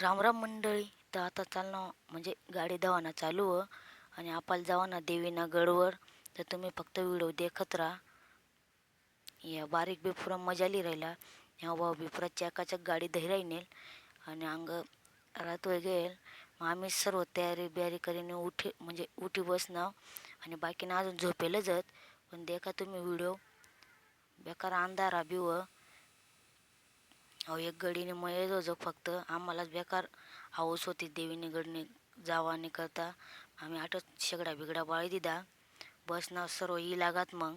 रामराम मंडळी तर आता चालणं म्हणजे गाडी दवाना चालू व आणि आपल्याला जावा ना देवीना गडवर. तर तुम्ही फक्त व्हिडिओ देखत राहा. या बारीक बिफुरा मजाली राहिला. ह्या भाऊ बिफुरा चॅकाचक गाडी धैराई नेल आणि अंग राहतोय गेल. मग आम्ही सर्व तयारी बियारी करीन उठी म्हणजे उठी बसणं आणि बाकीनं अजून झोपेलच जात पण देखा तुम्ही व्हिडिओ. बेकार अंधारा बिव अहो एक गडीने मग येतो फक्त. आम्हालाच बेकार हाऊस होती देवीने गडीने जावाने करता. आम्ही आठच शेगडा बिगडा बाळी दिदा. बसना सर्व ई लागात मग.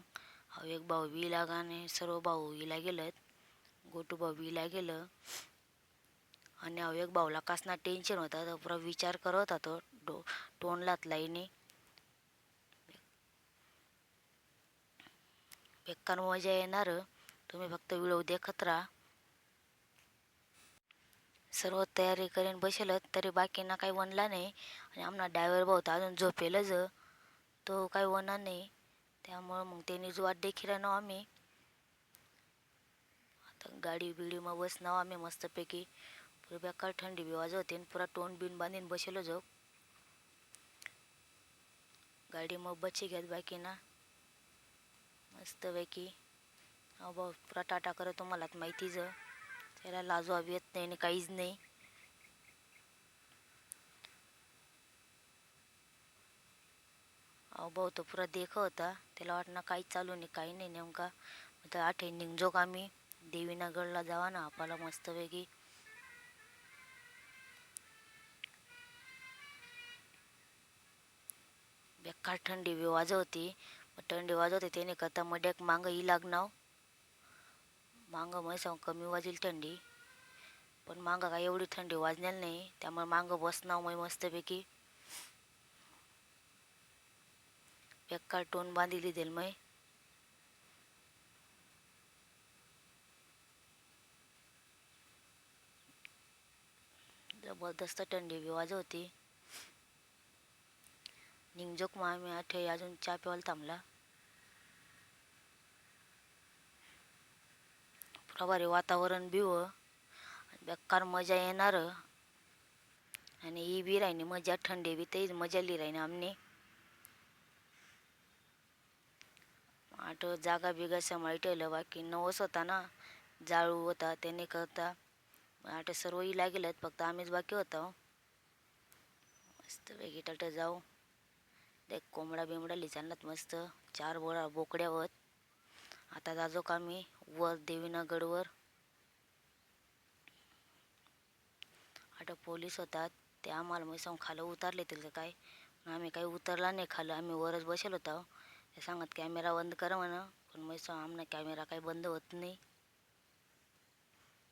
अहो एक भाऊ बी लागाने सर्व भाऊ इला गेलत. गोटू भाऊ बीला गेलं. आणि अहो एक भाऊला कासना टेन्शन होता. तो पुरा विचार करत होता. तो डो टोन लाईने बेकार मजा येणार. तुम्ही फक्त व्हिडिओ देखत राहा. सर्व तयारी करीन बसेलत तरी बाकींना काही वनला नाही. आणि आमना डायव्हर भाऊ तर अजून झोपेलच. तो काही वना नाही. त्यामुळं मग त्यांनीच वाट देखील राहणं आम्ही आता गाडी बिडी मग बसणार आम्ही मस्तपैकी. पुरी बेकार थंडी बी वाजवते आणि पुरा तोंड बिन बांधीन बसेलो हो. जाऊ गाडी मग बची घ्यात बाकीना. मस्तपैकी. अहो भाऊ पुरा टाटा करत तुम्हाला माहितीच. त्याला लाजू येत नाही आणि काहीच नाही. अहो भाऊ तो पुरा देख होता. त्याला वाटणं काही चालू नाही काही नाही. नेमका तर आठे का आम्ही देवीनगरला जावा ना आपल्याला मस्तपैकी. बेकार थंडी बी वाजवती. मग थंडी वाजवते त्याने करता मड्याक मागं ही लागणार मागं म्हैसाव कमी वाजेल थंडी. पण मागं काय एवढी थंडी वाजणार नाही त्यामुळे मागं बसनाव मग मस्तपैकी. बेकार टोन बांधिली देल मै जबरदस्त थंडी बी वाजवती निंगजोक मग आम्ही आठे अजून चहा प्यायला थांबला. प्रभारी वातावरण बिव हो. बेकार मजा येणार. आणि ही बी राहिनी मजा थंडी बी तेच मजाली राहिनी आमने. आठ जागा बिगा सांभाळी ठेवलं बाकी नवस होता ना जाळू होता त्याने करता. आठ सर्व ही लागेल फक्त आम्हीच बाकी होतो. मस्त वेगळी टाट जाऊ. देख कोंबडा बिंबडा लिचालनात मस्त. चार बोळा बोकड्या होत. आता जाजो का मी वर देवीना गडवर आता पोलीस होतात ते आम्हाला मग सांग खालं उतरले तिथं काय? आम्ही काही उतरला नाही खालं आम्ही वरच बसेल होतो. ते सांगत कॅमेरा बंद करा म्हणा. पण मग सांग आमना कॅमेरा काही बंद होत नाही.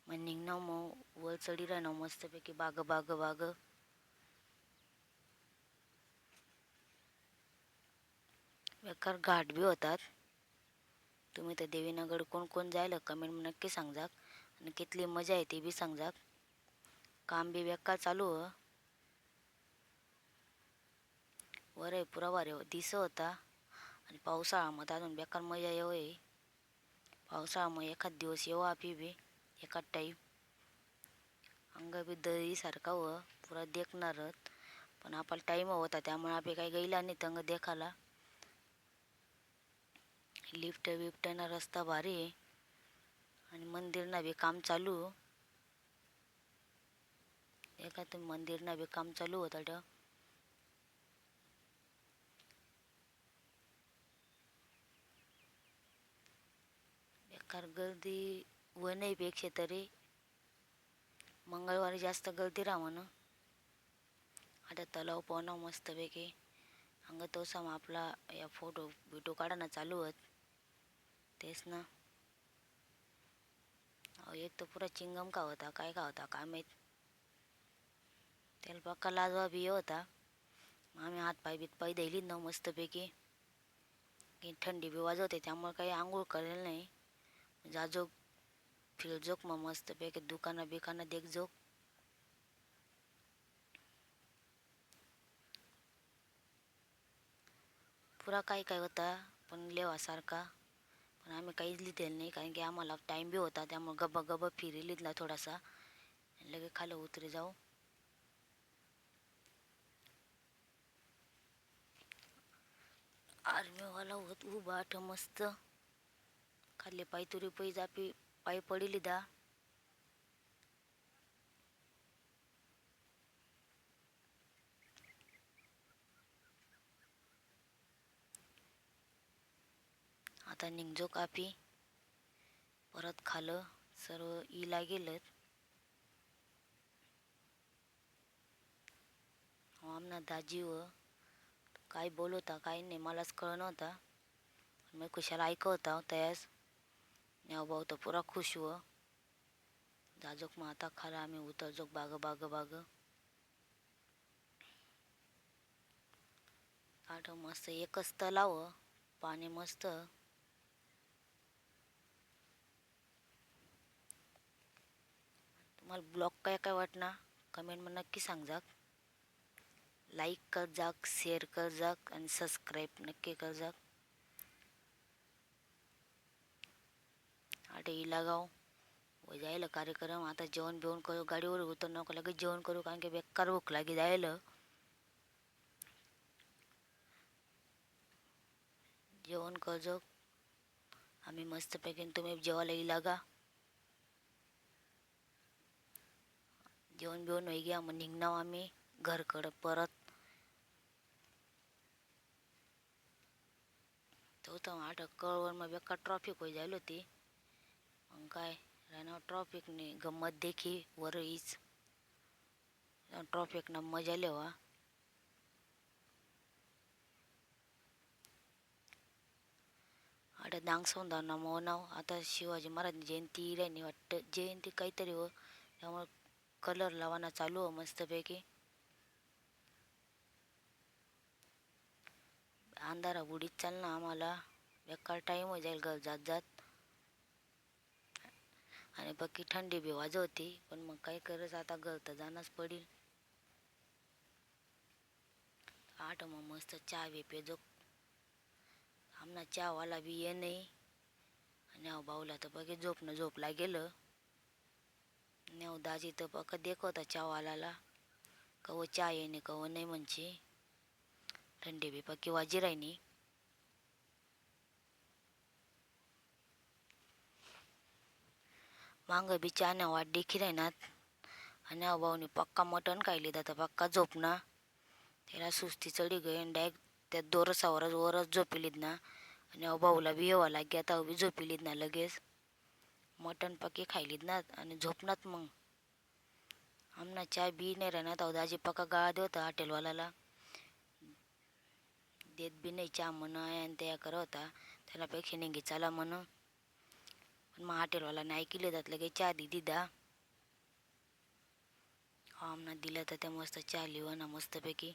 मग निघणं मग वर चढी राहणं मस्तपैकी बाग बाग बाग. बेकार घाट बी होतात. तुम्ही तर देवीनगड कोण कोण जायला कमेंट नक्की सांगजाक आणि कितली मजा आहे ती बी सांगजाक काम बी बेकार चालू हो. वर आहे पुरा वारे हो. दिस होता. आणि पावसाळा मग अजून बेकार मजा येऊ आहे. पावसाळा मग एखाद दिवस येऊ आपी बी. एखाद टाईम अंग बी दहीसारखा व हो. पुरा देखणारच. पण आपला टाईम होता त्यामुळे आपे काही गेला नाही तंग देखाला. लिफ्ट बिफ्टना रस्ता भारी. आहे आणि मंदिरना बी काम चालू. एका तर मंदिरना बी काम चालू होत ड बेकार गर्दी वनईपेक्षा तरी. मंगळवारी जास्त गर्दी राहा म्हण आता तलाव पोहणं मस्तपैकी. अंग तो सम आपला या फोटो बिटो काढणं चालू होत. तेच ना. अहो एक तर पुरा चिंगम का होता काय का होता काय माहीत. त्याला पक्का लाजवा बी होता. आम्ही हात पाय बीत पाय द्यायली ना मस्तपैकी. की थंडी बी वाजवते त्यामुळे काही आंघोळ करेल नाही. जाजोग फिरजोक मग मस्तपैकी दुकानं बिकानं देखजोक पुरा काय काय होता पण लेवासारखा. पण आम्ही काहीच लिहिलेलं नाही कारण की आम्हाला टाईम बी होता त्यामुळे गबा गबा फिरी लिहिला थोडासा. लगे खाली उतरे जाऊ. आर्मीवाला होत उभा मस्त. खाल्ले पायतुरी पै जापी पाय पडी लिदा आता निघजो कापी. परत खालं सर्व इला गेलं आमना दाजी व काय बोलवता काय नाही मलाच कळ नव्हता मी कुशाला ऐकवता हो, तयास न्याव भाऊ तर पुरा खुश व. जाजोक मग आता खाला आम्ही उतरजोक बाग बाग बाग. आठ मस्त एकच तलाव पाणी मस्त. तुम्हाला ब्लॉग काय काय वाटणार? कमेंटमध्ये नक्की सांगजाक लाईक कर जाक शेअर कर जाक आणि सबस्क्राईब नक्की कर जाक आटे इलागाव व जायला कार्यक्रम. आता जेवण बिवण करू गाडीवर होतो नको लगेच जेवण करू कारण की बेकार भूक लागे जायला. जेवण करजो आम्ही मस्तपैकी तुम्ही जेवायला लागा जेवण बिवण होई गया मग निघणार आम्ही घरकडं परत. तो तर आठ कळवर मग बेकार ट्रॉफिक होई जायला होती. मग काय राहणार ट्रॉफिकने गंमत देखी वर हीच ट्रॉफिकनं मजा लेवा आता डांग ना नाव आता शिवाजी महाराज जयंती राहिली वाटतं. जयंती काहीतरी हो. त्यामुळे कलर लावाना चालू हो मस्तपैकी. अंधारा बुडीत चाल ना आम्हाला. बेकार टाईम हो जाईल घर जात जात. आणि बाकी थंडी बी वाजवती पण मग काय करत आता घर तर जाणंच पडेल. आठ मग मस्त चहा बी पेजो. आमना चहावाला बी ये नाही. आणि भाऊला तर बघे झोपणं झोपला गेलं नेव दाजी तर पक्क देखवता चहावालाला कव चहा येणे कव नाही म्हणजे थंडी बी पक्की वाजी राहिनी. मांग बी चहा वाट देखी राहणार आणि अहो पक्का मटण खायली तर पक्का झोपना. त्याला सुस्ती चढी गई डायरेक्ट त्या दोरसावरच वरच झोपिलीत ना. आणि अहो बी येवा लागे आता बी झोपिलीत ना लगेच. मटण पक्की खायलीत ना आणि झोपणात मग. आमना चहा बी नाही राहणार अहो दाजी पक्का गाळा देवता हॉटेलवाल्याला. देत बी नाही चहा म्हण आणि त्या करत होता. त्याला पेक्षा निघी चाला म्हण. पण मग हॉटेलवाला नाही केले जात लगे चहा दिदी. दा आमना दिलं तर त्या मस्त चहा लिवा ना मस्तपैकी.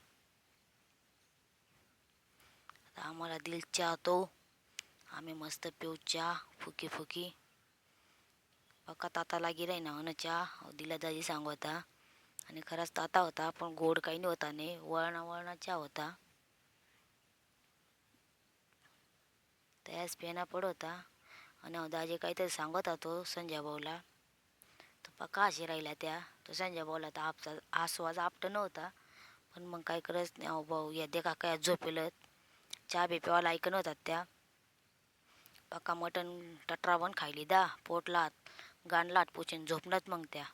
आता आम्हाला दिल चहा तो. आम्ही मस्त पिऊ चहा फुकी फुकी. पक्का ताता लागी राही ना चहा दिला दाजी सांग होता आणि खराच ताता होता पण गोड काही नाही होता नाही वळणा वळणा चहा होता त्यास पेना पड होता. आणि दाजी काहीतरी सांगत तो संजय भाऊला. तो पक्का अशी राहिला त्या? तो संजय भाऊला तर आपचा आसवाज आपटं नव्हता. पण मग काय करत नाही अहो भाऊ या दे काका झोपेलत. चहा बी प्यावाला ऐकत नव्हतात त्या. पक्का मटण टटरावण खायली दा पोटलात. गाणलात पुचून झोपण्यात मग त्या.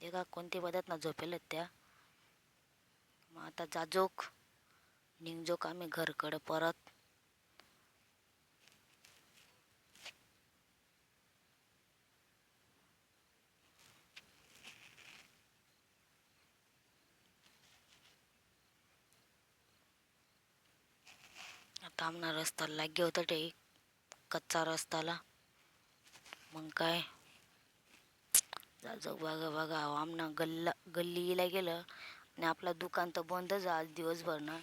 का कोणती बदत ना झोपेलत त्या. मग आता जाजोक निघजोक आम्ही घरकडं परत आता रस्ता लागे होता ते कच्चा रस्ताला मग काय? जाऊ बघा बघा. आमना गल्ला गल्लीला गेलं आणि आपलं दुकान तर बंदच आज दिवसभर ना.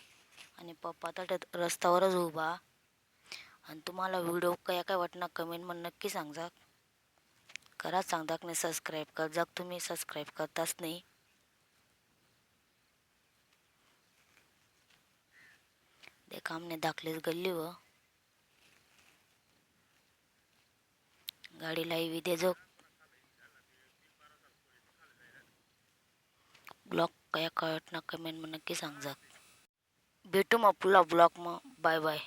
आणि पप्पा तर रस्त्यावरच उभा. आणि तुम्हाला व्हिडिओ काय काय वाटणार कमेंटमध्ये नक्की सांगजा करा सांगता नाही सबस्क्राईब कर. जग तुम्ही सबस्क्राईब करताच नाही काम ने दाखलेच गल्ली व. गाडी लाई दे जो ब्लॉग काय कळत ना कमेंट मग नक्की सांगजा भेटू मग पुला ब्लॉग मग. Bye bye.